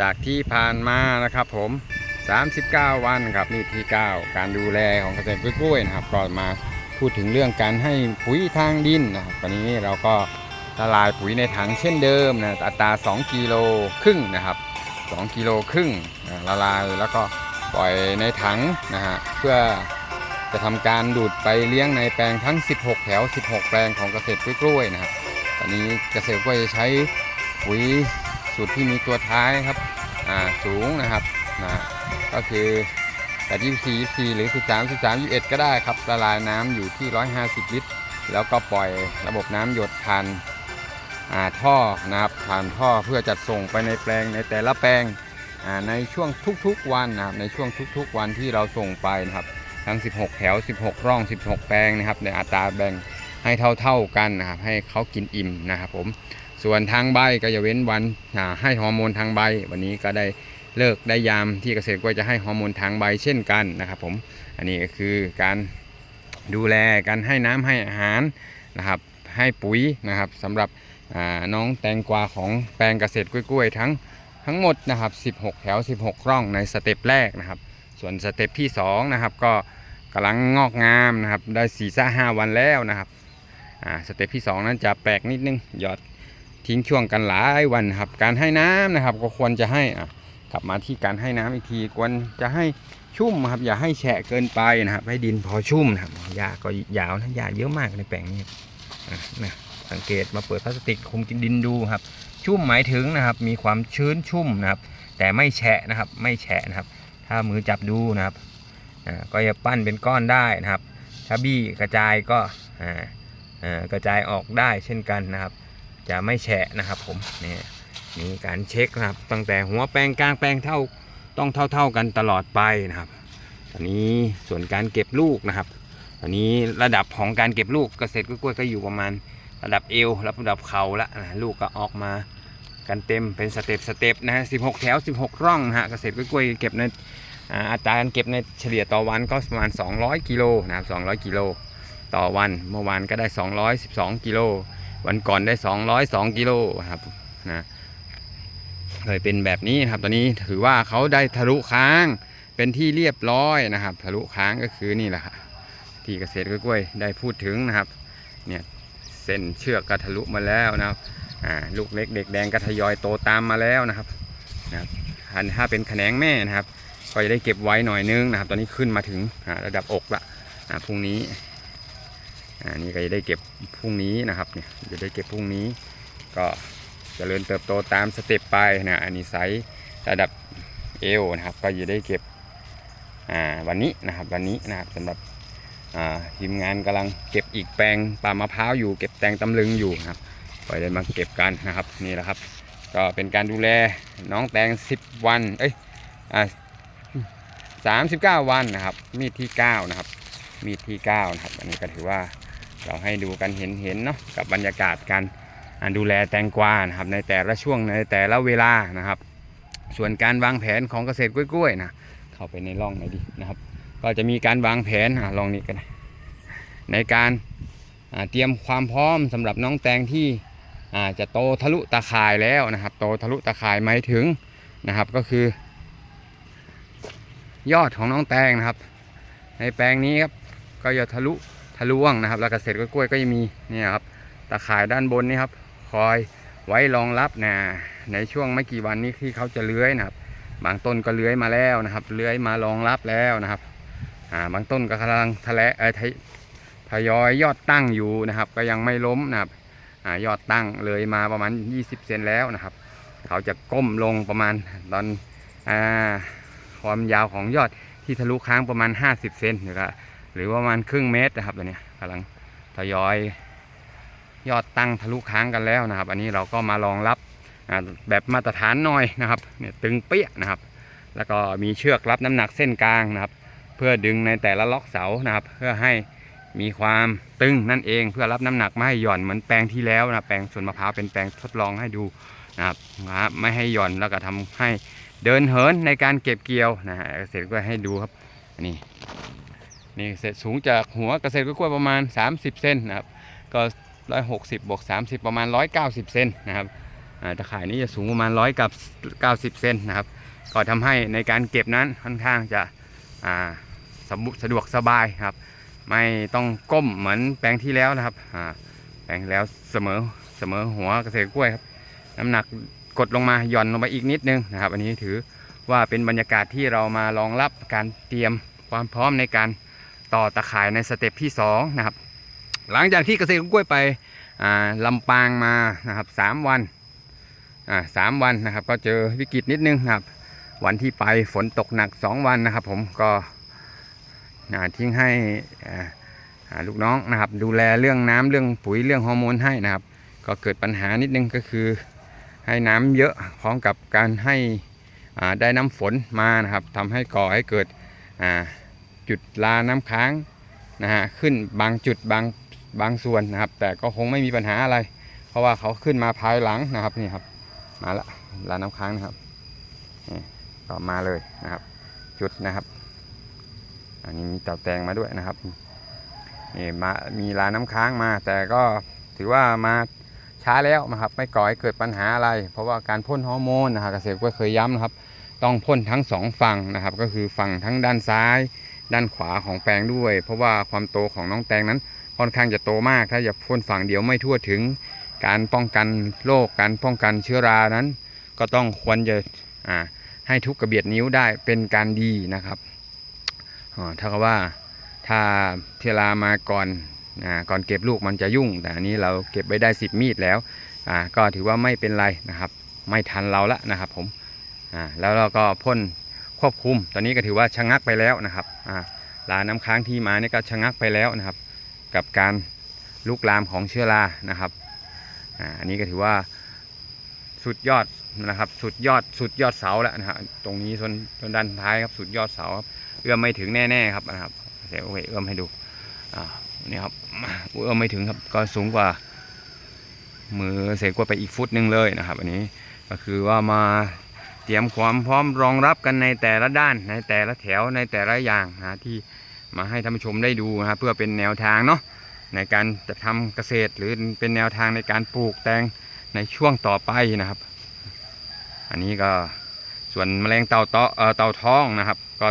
จากที่ผ่านมานะครับผม 39 วันครับนี่ที่ 9 การดูแลของเกษตรกล้วยนะครับก็มาพูดถึงเรื่องการให้ปุ๋ยทางดินนะครับวันนี้เราก็ละลายปุ๋ยในถังเช่นเดิมนะอัตรา 2กิโลครึ่งนะครับ2กิโลครึ่งละลายแล้วก็ปล่อยในถังนะฮะเพื่อจะทำการดูดไปเลี้ยงในแปลงทั้ง 16 แถว 16 แปลงของเกษตรกล้วยนะครับตอนนี้เกษตรกล้วยจะใช้ปุ๋ย สูตรที่มีตัวท้ายครับสูงนะครับนะก็คือแต่24 24 หรือ 13 13 21 ก็ได้ครับละลายน้ำอยู่ที่ 150 ลิตร แล้วก็ปล่อยระบบน้ำหยดผ่านาท่อนะครับผ่านท่อเพื่อจัดส่งไปในแปลงในแต่ละแปลงในช่วงทุกๆวันนะครับในช่วงทุกๆวันที่เราส่งไปนะครับทั้ง 16 แถว 16 ร่อง 16 แปลงนะครับในอัตราแบ่งให้เท่าๆกันนะครับให้เขากินอิ่มนะครับผม ส่วนทางใบก็จะเว้นวันให้ฮอร์โมนทางใบ วันนี้ก็ได้เลิกได้ยามที่เกษตรกล้วยจะให้ฮอร์โมนทางใบเช่นกันนะครับผมอันนี้ก็คือการดูแลการให้น้ำให้อาหารนะครับให้ปุ๋ยนะครับสำหรับน้องแตงกวาของแปลงเกษตรกล้วยๆทั้งทั้งหมดนะครับ 16 แถว 16 ร่องในสเต็ปแรกนะครับ ส่วนสเต็ปที่2นะครับก็กำลังงอกงามนะครับได้4ี่ห้าห้าวันแล้วนะครับสเต็ปที่ 2 นั้นจะแปลกนิดนึงหยอด ทิ้งช่วงกันหลายวันครับ การให้น้ำนะครับ ก็ควรจะให้อะกลับมาที่การให้น้ำอีกทีควรจะให้ชุ่มครับ อย่าให้แฉะเกินไปนะครับ ให้ดินพอชุ่มนะครับหญ้าก็ยาวนะหญ้าเยอะมากในแปลงนี้นะสังเกตมาเปิดพลาสติกคุมดินดูครับ ชุ่มหมายถึงนะครับ มีความชื้นชุ่มนะครับ แต่ไม่แฉะนะครับ ไม่แฉะนะครับ ถ้ามือจับดูนะครับอ่าก็จะปั้นเป็นก้อนได้นะครับ ถ้าบี้กระจายก็อ่ากระจายออกได้เช่นกันนะครับ จะไม่แฉะนะครับผมนี่มีการเช็คนะครับ ตั้งแต่หัวแปลงกลางแปลงเท่าต้องเท่าเท่า ๆกันตลอดไปนะครับตอนนี้ส่วนการเก็บลูกนะครับตอนนี้ระดับของการเก็บลูกเกษตรกล้วยก็อยู่ประมาณระดับเอวระดับเข่าละนะลูกก็ออกมากันเต็มเป็นสเต็ปสเต็ปนะฮะ16แถว 16 ร่องนะฮะเกษตรกล้วยเก็บในอัตราการเก็บในเฉลี่ยต่อวันก็ประมาณ 200 กิโลนะครับ200 กิโลต่อวันเมื่อวานก็ได้ 212 กิโล วันก่อนได้ 202กิโลครับนะเคยเป็นแบบนี้นครับ ตอนนี้ถือว่าเขาได้ทะลุค้างเป็นที่เรียบร้อยนะครับ ทะลุค้างก็คือนี่แหละครับที่เกษตรกล้วยได้พูดถึงนะครับ เนี่ยเส้นเชือกก็ทะลุมาแล้วนะครับลูกเล็กเด็กแดงก็ทยอยโตตามมาแล้วนะครับนะครับถ้าเป็นแขนงแม่นะครับ ก็จะได้เก็บไว้หน่อยนึงนะครับ ตอนนี้ขึ้นมาถึงระดับอกละพรุ่งนี้ อ่านี่ก็จะได้เก็บพรุ่งนี้นะครับเนี่ยจะได้เก็บพรุ่งนี้ ก็เจริญเติบโตตามสเต็ปไปนะอันนี้ไซส์ระดับเอวนะครับ ก็จะได้เก็บอ่าวันนี้นะครับวันนี้นะครับสำหรับอ่าทีมงานกำลังเก็บอีกแปลงปาล์มะพร้าวอยู่เก็บแตงตำลึงอยู่นะครับก็ได้มาเก็บกันนะครับนี่แหละครับ ก็เป็นการดูแลน้องแตง 10 วันเอ้ยอ่า39วันนะครับมีดที่ 9 นะครับมีดที่9นะครับอันนี้ก็ถือว่า เราให้ดูกันเห็นเห็นๆเนาะกับบรรยากาศการดูแลแตงกวานะครับในแต่ละช่วงในแต่ละเวลานะครับ ส่วนการวางแผนของเกษตรกล้วยๆนะเข้าไปในร่องหน่อยดินะครับ ก็จะมีการวางแผนอ่าลองนี้กันในการเตรียมความพร้อมสำหรับน้องแตงที่จะโตทะลุตาข่ายแล้วนะครับ โตทะลุตาข่ายหมายถึงนะครับก็คือ ยอดของน้องแตงนะครับ ในแปลงนี้ครับก็จะทะลุะล่วงนะครับ แล้วเกษตรกล้วยก็จะมีเนี่ยครับตะข่ายด้านบนนี่ครับ คอยไว้รองรับนะในช่วงไม่กี่วันนี้ที่เขาจะเลื้อยนะครับ บางต้นก็เลื้อยมาแล้วนะครับ เลื้อยมารองรับแล้วนะครับอ่าบางต้นก็กำลังทะเลเออทยทยอยยอดตั้งอยู่นะครับ ก็ยังไม่ล้มนะครับอ่ายอดตั้งเลยมาประมาณ 20 เซนแล้วนะครับ เขาจะก้มลงประมาณตอนอ่าความยาวของยอดที่ทะลุค้างประมาณ 50 เซนหรือก็ หรือว่าประมาณครึ่งเมตรนะครับตัวเนี้ยกำลังทยอยยอดตั้งทะลุค้างกันแล้วนะครับ อันนี้เราก็มารองรับแบบมาตรฐานหน่อยนะครับเนี่ยตึงเปี้ยนะครับ แล้วก็มีเชือกรับน้ำหนักเส้นกลางนะครับ เพื่อดึงในแต่ละล็อกเสานะครับ เพื่อให้มีความตึงนั่นเองเพื่อรับน้ำหนักไม่ให้หย่อนเหมือนแปลงที่แล้วนะแปลงสวนมะพร้าวเป็นแปลงทดลองให้ดูนะครับนะครับไม่ให้หย่อนแล้วก็ทำให้เดินเหินในการเก็บเกี่ยวนะฮะเกษตรก็ให้ดูครับนี่ นี่เศษสูงจากหัวกระเกษตรกล้วยประมาณ 30 เซนนะครับ ก็ 160บวก30 ประมาณ 190 เซนนะครับอ่าตะข่ายนี้จะสูงประมาณร้อยกับเก้าสิบเซนนะครับ ก็ทำให้ในการเก็บนั้นค่อนข้างจะอ่าสะบุสะดวกสบายครับ ไม่ต้องก้มเหมือนแปลงที่แล้วนะครับอ่าแปลงแล้วเสมอเสมอหัวกระเกษตรกล้วยครับน้ำหนักกดลงมาหย่อนลงไปอีกนิดนึงนะครับ อันนี้ถือว่าเป็นบรรยากาศที่เรามารองรับการเตรียมความพร้อมในการ ต่อตะข่ายในสเต็ปที่สองนะครับหลังจากที่เกษตรกล้วยไปลำปางมานะครับสามวันสามวันนะครับก็เจอวิกฤตนิดนึงนะครับ วันที่ไปฝนตกหนัก 2 วันนะครับ ผมก็ทิ้งให้ลูกน้องนะครับ ดูแลเรื่องน้ำเรื่องปุ๋ยเรื่องฮอร์โมนให้นะครับ ก็เกิดปัญหานิดนึงก็คือให้น้ำเยอะพร้อมกับการให้ได้น้ำฝนมานะครับทำให้ก่อให้เกิดอ่า จุดลาน้ำค้างนะฮะขึ้นบางจุดบางบางส่วนนะครับ แต่ก็คงไม่มีปัญหาอะไร เพราะว่าเขาขึ้นมาภายหลังนะครับนี่ครับ มาละลาน้ำค้างนะครับก็มาเลยนะครับ จุดนะครับ อันนี้มีเต่าแตงมาด้วยนะครับนี่มามีลาน้ำค้างมา แต่ก็ถือว่ามาช้าแล้วนะครับ ไม่ก่อให้เกิดปัญหาอะไร เพราะว่าการพ่นฮอร์โมนนะครับเกษตรก็เคยย้ำนะครับ ต้องพ่นทั้งสองฝั่งนะครับ ก็คือฝั่งทั้งด้านซ้าย ด้านขวาของแปลงด้วย เพราะว่าความโตของน้องแตงนั้นค่อนข้างจะโตมาก ถ้าจะพ่นฝั่งเดียวไม่ทั่วถึง การป้องกันโรคการป้องกันเชื้อรานั้น ก็ต้องควรจะอ่าให้ทุกกระเบียดนิ้วได้เป็นการดีนะครับอ๋อถ้ากับว่าถ้าเทลามาก่อนอ่าก่อนเก็บลูกมันจะยุ่ง แต่อันนี้เราเก็บไว้ได้ 10 มีดแล้วอ่าก็ถือว่าไม่เป็นไรนะครับ ไม่ทันเราละนะครับผมอ่าแล้วเราก็พ่น ควบคุม ตอนนี้ก็ถือว่าชะงักไปแล้วนะครับอ่าลาน้ำค้างที่มานี่ก็ชะงักไปแล้วนะครับ กับการลุกลามของเชื้อรานะครับอันนี้ก็ถือว่าสุดยอดนะครับ สุดยอดสุดยอดเสาแล้วนะฮะตรงนี้ส่วนส่วนด้านท้ายครับสุดยอดเสาครับเอื้อมไม่ถึงแน่ๆครับนะครับเดี๋ยวโอเคเอื้อมให้ดูอ่านี่ครับเอื้อมไม่ถึงครับก็สูงกว่ามือเสกว่าไปอีกฟุตหนึ่งเลยนะครับ อันนี้ก็คือว่ามา เตรียมความพร้อมรองรับกันในแต่ละด้านในแต่ละแถวในแต่ละอย่างนะที่มาให้ท่านผู้ชมได้ดูนะเพื่อเป็นแนวทางเนาะในการจะทำเกษตรหรือเป็นแนวทางในการปลูกแตงในช่วงต่อไปนะครับ อันนี้ก็ส่วนแมลงเต่าเต่าเอ่อเต่าท้องนะครับ ก็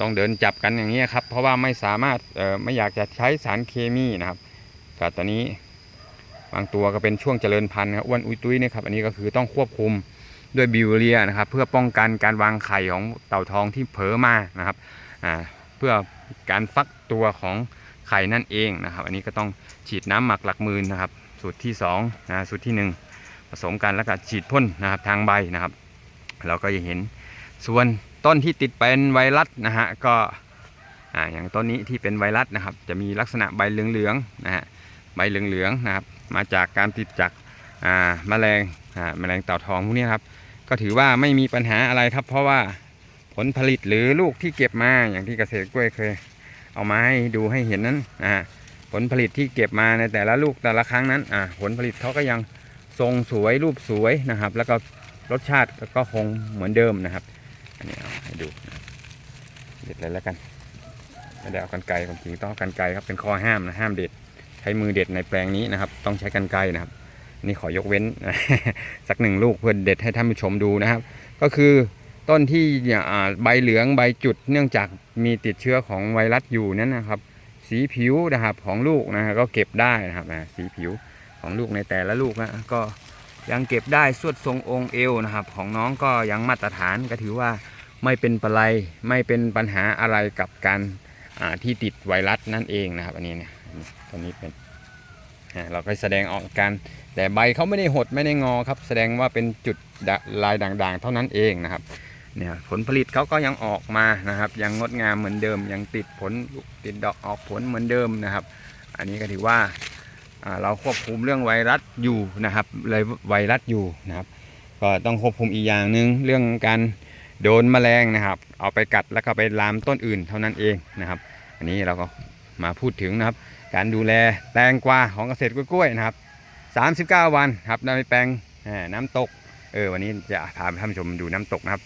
ต้องเดินจับกันอย่างนี้ครับ เพราะว่าไม่สามารถเอ่อไม่อยากจะใช้สารเคมีนะครับก็ตอนนี้บางตัวก็เป็นช่วงเจริญพันธุ์ครับอ้วนอุ้ยตุ้ยนะครับอันนี้ก็คือต้องควบคุม ด้วยบิวเรียนะครับ เพื่อป้องกันการวางไข่ของเต่าทองที่เผลอมานะครับเพื่อการฟักตัวของไข่นั่นเองนะครับ อันนี้ก็ต้องฉีดน้ำหมักหลักหมืนนะครับ สูตรที่สองนะสูตรที่หนึ่งผสมกันแล้วก็ฉีดพ่นนะครับทางใบนะครับ เราก็จะเห็นส่วนต้นที่ติดเป็นไวรัสนะฮะก็อ่าอย่างต้นนี้ที่เป็นไวรัสนะครับ จะมีลักษณะใบเหลืองๆนะฮะใบเหลืองๆนะครับ มาจากการติดจากแมลง แมลงเต่าทองพวกนี้ครับ ก็ถือว่าไม่มีปัญหาอะไรครับ เพราะว่าผลผลิตหรือลูกที่เก็บมาอย่างที่เกษตรกล้วยเคย เอามาให้ดูให้เห็นนั้นอ่าผลผลิตที่เก็บมาในแต่ละลูกแต่ละครั้งนั้นอ่าผลผลิตเขาก็ยังทรงสวยรูปสวยนะครับ แล้วก็รสชาติก็คงเหมือนเดิมนะครับ อันนี้เอาให้ดูเด็ดเลยแล้วกันไม่ได้เอากันไกรผมจริงต้องกันไกรครับเป็นข้อห้ามนะห้ามเด็ดใช้มือเด็ดในแปลงนี้นะครับ ต้องใช้กันไกรนะครับ นี่ขอยกเว้น สักหนึ่งลูกเพื่อเด็ดให้ท่านผู้ชมดูนะครับ ก็คือต้นที่ใบเหลืองใบจุด เนื่องจากมีติดเชื้อของไวรัสอยู่นั้นนะครับ สีผิวนะครับของลูกนะก็เก็บได้นะครับสีผิวของลูกในแต่ละลูกนะก็ยังเก็บได้สวดทรงองค์เอวนะครับ ของน้องก็ยังมาตรฐานก็ถือว่าไม่เป็นปะไรไม่เป็นปัญหาอะไรกับการที่ติดไวรัสนั่นเองนะครับ อันนี้เนี่ยตอนนี้เป็น เราก็แสดงออกการแต่ใบเขาไม่ได้หดไม่ได้งอครับ แสดงว่าเป็นจุดลายด่างๆ เท่านั้นเองนะครับเนี่ยผลผลิตเขาก็ยังออกมานะครับ ยังงดงามเหมือนเดิม ยังติดผลติดดอกออกผลเหมือนเดิมนะครับ อันนี้ก็ถือว่าอ่าเราควบคุมเรื่องไวรัสอยู่นะครับเลยไวรัสอยู่นะครับ ก็ต้องควบคุมอีกอย่างหนึ่งเรื่องการโดนแมลงนะครับ เอาไปกัดแล้วก็ไปลามต้นอื่นเท่านั้นเองนะครับ อันนี้เราก็มาพูดถึงนะครับ การดูแลแตงกวาของเกษตรกล้วยนะครับ 39 วันครับในแปลงน้ำตกเออวันนี้จะพาท่านผู้ชมดูน้ำตกนะครับ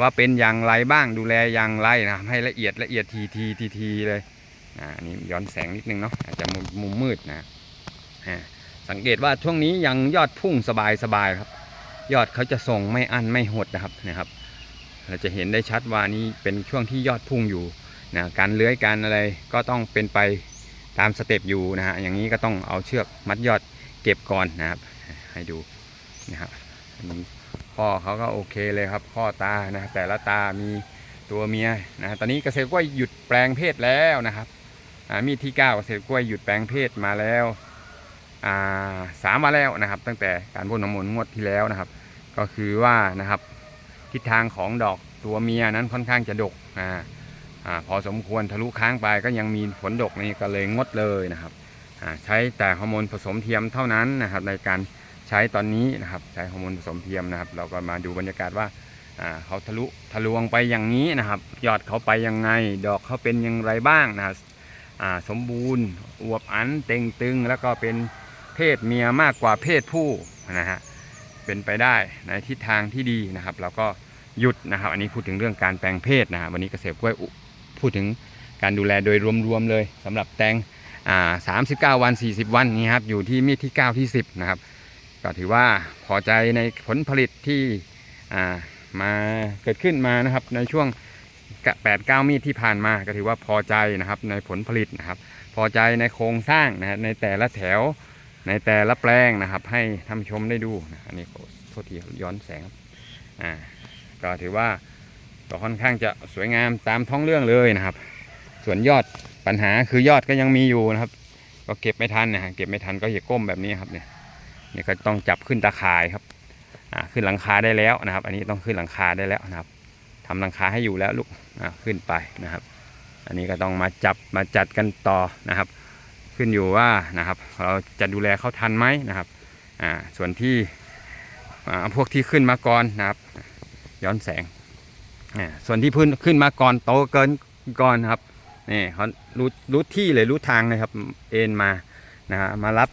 ว่าเป็นอย่างไรบ้างดูแลอย่างไรนะครับให้ละเอียดละเอียดทีทีทีทีเลยอ่าอันนี้ย้อนแสงนิดนึงเนาะอาจจะมุมมืดนะสังเกตว่าช่วงนี้ยังยอดพุ่งสบายสบายครับ ยอดเขาจะส่งไม่อั้นไม่หดนะครับนะครับ เราจะเห็นได้ชัดว่านี่เป็นช่วงที่ยอดพุ่งอยู่นะการเลื้อยการอะไรก็ต้องเป็นไป ตามสเต็ปอยู่นะฮะอย่างนี้ก็ต้องเอาเชือกมัดยอดเก็บก่อนนะครับ ให้ดูนะครับนี้ข้อเขาก็โอเคเลยครับ ข้อตานะแต่ละตามีตัวเมียนะตอนนี้เกษตรกล้วยหยุดแปลงเพศแล้วนะครับมีดที่9เกษตรกล้วยหยุดแปลงเพศมาแล้วสามมาแล้วนะครับ ตั้งแต่การพ่นฮอร์โมนงวดที่แล้วนะครับ ก็คือว่านะครับทิศทางของดอกตัวเมียนั้นค่อนข้างจะดกอ่า อพอสมควรทะลุค้างไปก็ยังมีผลดกนี่ก็เลยงดเลยนะครับใช้แต่ฮอร์โมนผสมเทียมเท่านั้นนะครับในการใช้ตอนนี้นะครับใช้ฮอร์โมนผสมเทียมนะครับ เราก็มาดูบรรยากาศว่าเขาทะลุทะลวงไปอย่างนี้นะครับ ยอดเขาไปยังไง ดอกเขาเป็นอย่างไรบ้างนะครับสมบูรณ์อวบอันเต่งตึง แล้วก็เป็นเพศเมียมากกว่าเพศผู้นะฮะเป็นไปได้ในทิศทางที่ดีนะครับเราก็หยุดนะครับ อันนี้พูดถึงเรื่องการแปลงเพศนะฮะวันนี้เกษตรกล้วยอุ พูดถึงการดูแลโดยรวมๆเลยสำหรับแตงอ่า39 วัน 40 วันนี่ครับอยู่ที่มีดที่ 9 ที่ 10 นะครับ ก็ถือว่าพอใจในผลผลิตที่อ่ามาเกิดขึ้นมานะครับในช่วง8 9 มีดที่ผ่านมาก็ถือว่าพอใจนะครับในผลผลิตนะครับ พอใจในโครงสร้างนะในแต่ละแถวในแต่ละแปลงนะครับ ให้ท่านชมได้ดูนะอันนี้ขอโทษทีย้อนแสงอ่าก็ถือว่า ก็ค่อนข้างจะสวยงามตามท้องเรื่องเลยนะครับ ส่วนยอดปัญหาคือยอดก็ยังมีอยู่นะครับ ก็เก็บไม่ทันนะฮะเก็บไม่ทันก็อย่าก้มแบบนี้ครับเนี่ยนี่ก็ต้องจับขึ้นตาข่ายครับอ่าขึ้นหลังคาได้แล้วนะครับ อันนี้ต้องขึ้นหลังคาได้แล้วนะครับทำหลังคาให้อยู่แล้วลูกอ่าขึ้นไปนะครับ อันนี้ก็ต้องมาจับมาจัดกันต่อนะครับ ขึ้นอยู่ว่านะครับ เราจะดูแลเขาทันไหมนะครับอ่าส่วนที่อ่าพวกที่ขึ้นมาก่อนนะครับ ย้อนแสง ส่วนที่พื้นขึ้นมาก่อนโตเกินก่อนครับนี่เขารู้รู้ที่เลยรู้ทางเลยครับ เอ็นมานะฮะมารับ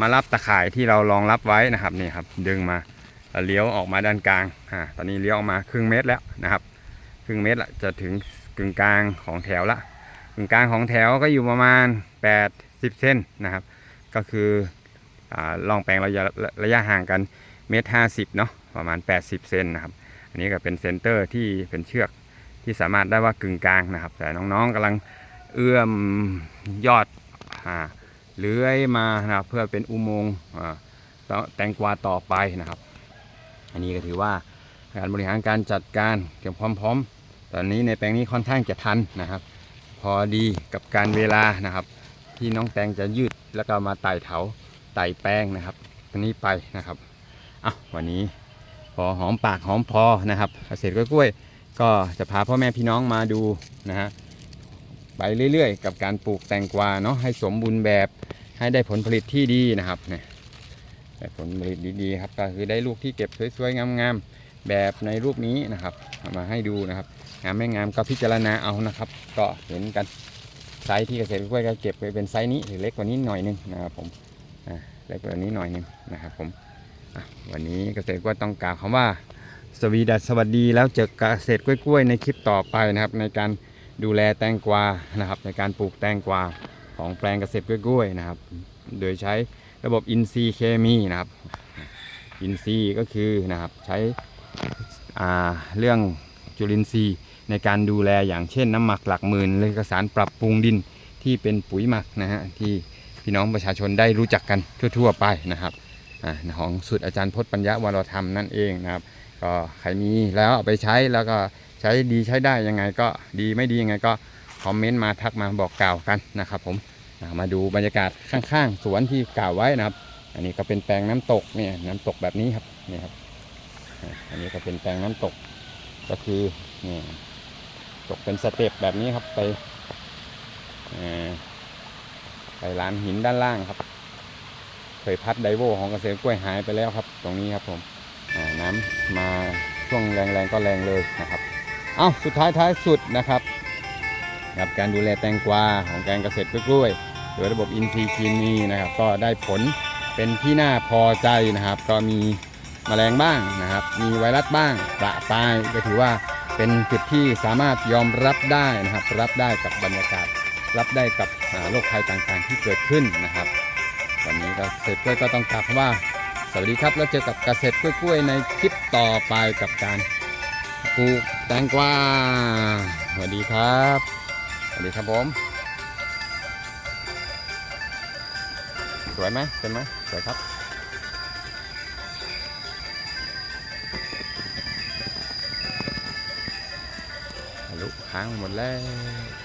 มารับตะข่ายที่เรารองรับไว้นะครับนี่ครับ ดึงมาเลี้ยวออกมาด้านกลางอ่าตอนนี้เลี้ยวออกมาครึ่งเมตรแล้วนะครับ ครึ่งเมตรละจะถึงกึ่งกลางของแถวละกึ่งกลางของแถวก็อยู่ประมาณ80เซนนะครับ ก็คืออลองแปลงระยะระยะห่างกันเมตรห้าสิบเนาะประมาณ 80 เซนนะครับ อันนี้ก็เป็นเซนเตอร์ที่เป็นเชือกที่สามารถได้ว่ากึ่งกลางนะครับ แต่น้องๆกำลังเอื้อมยอดอเลื้อยมานะครับเพื่อเป็นอุโมงค์ต่อแตงกวาต่อไปนะครับ อันนี้ก็ถือว่าการบริหารการจัดการเตรียมความพร้อม ตอนนี้ในแปลงนี้ค่อนข้างจะทันนะครับ พอดีกับการเวลานะครับ ที่น้องแตงจะยืดแล้วก็มาไต่เถาไต่แป้งนะครับอันนี้ไปนะครับอะวันนี้ พอหอมปากหอมพอนะครับเกษตรกล้วยก็จะพาพ่อแม่พี่น้องมาดูนะฮะไปเรื่อยๆ กับการปลูกแตงกวาเนาะให้สมบูรณ์แบบให้ได้ผลผลิตที่ดีนะครับเนี่ยได้ผลผลิตดีๆครับก็คือได้ลูกที่เก็บสวยๆงามๆแบบในรูปนี้นะครับมาให้ดูนะครับงามไม่งามก็พิจารณาเอานะครับ ก็เห็นกันไซส์ที่เกษตรกล้วยก็เก็บไปเป็นไซส์นี้หรือเล็กกว่านี้หน่อยนึงนะครับผมอ่าเล็กกว่านี้หน่อยนึงนะครับผม วันนี้เกษตรกล้วยต้องกล่าวคำว่า สวีดัสสวัสดีแล้วเจอเกษตรกล้วยในคลิปต่อไปนะครับ ในการดูแลแตงกวานะครับ ในการปลูกแตงกวาของแปลงเกษตรกล้วยนะครับ โดยใช้ระบบอินทรีย์เคมีนะครับ อินทรีย์ก็คือนะครับใช้เรื่องจุลินทรีย์ในการดูแลอย่างเช่นน้ำหมักหลักหมื่นหรือเอกสารปรับปรุงดินที่เป็นปุ๋ยหมักนะฮะที่พี่น้องประชาชนได้รู้จักกันทั่ว ๆ ไปนะครับ ของสุดอาจารย์พจน์ปัญญาวรธรรมนั่นเองนะครับก็ใครมีแล้วเอาไปใช้แล้วก็ใช้ดีใช้ได้ยังไงก็ดีไม่ดียังไงก็คอมเมนต์มาทักมาบอกกล่าวกันนะครับผมมาดูบรรยากาศข้างๆ สวนที่กล่าวไว้นะครับ อันนี้ก็เป็นแปลงน้ำตกเนี่ยน้ำตกแบบนี้ครับนี่ครับ อันนี้ก็เป็นแปลงน้ำตกก็คือนี่ตกเป็นสเต็ปแบบนี้ครับไปไปลานหินด้านล่างครับ เคยพัดไดโวของเกษตรกล้วยหายไปแล้วครับ ตรงนี้ครับผมน้ำมาช่วงแรงๆก็แรงเลยนะครับเอาสุดท้ายท้ายสุดนะครับกับการดูแลแตงกวาของแกงเกษตรกล้วยโดยระบบอินทรีย์เคมีนะครับ ก็ได้ผลเป็นที่น่าพอใจนะครับ ก็มีแมลงบ้างนะครับ มีไวรัสบ้างประปายก็ถือว่าเป็นจุดที่สามารถยอมรับได้นะครับ รับได้กับบรรยากาศ รับได้กับโรคภัยต่างๆที่เกิดขึ้นนะครับ วันนี้ก็เสร็จด้วยก็ต้องกล่าวคำว่า สวัสดีครับแล้วเจอกับเกษตรกล้วยในคลิปต่อไปกับการปลูกแตงกวาสวัสดีครับสวัสดีครับผม สวยไหมเป็นไหมสวยครับทะลุค้างหมดแล้ว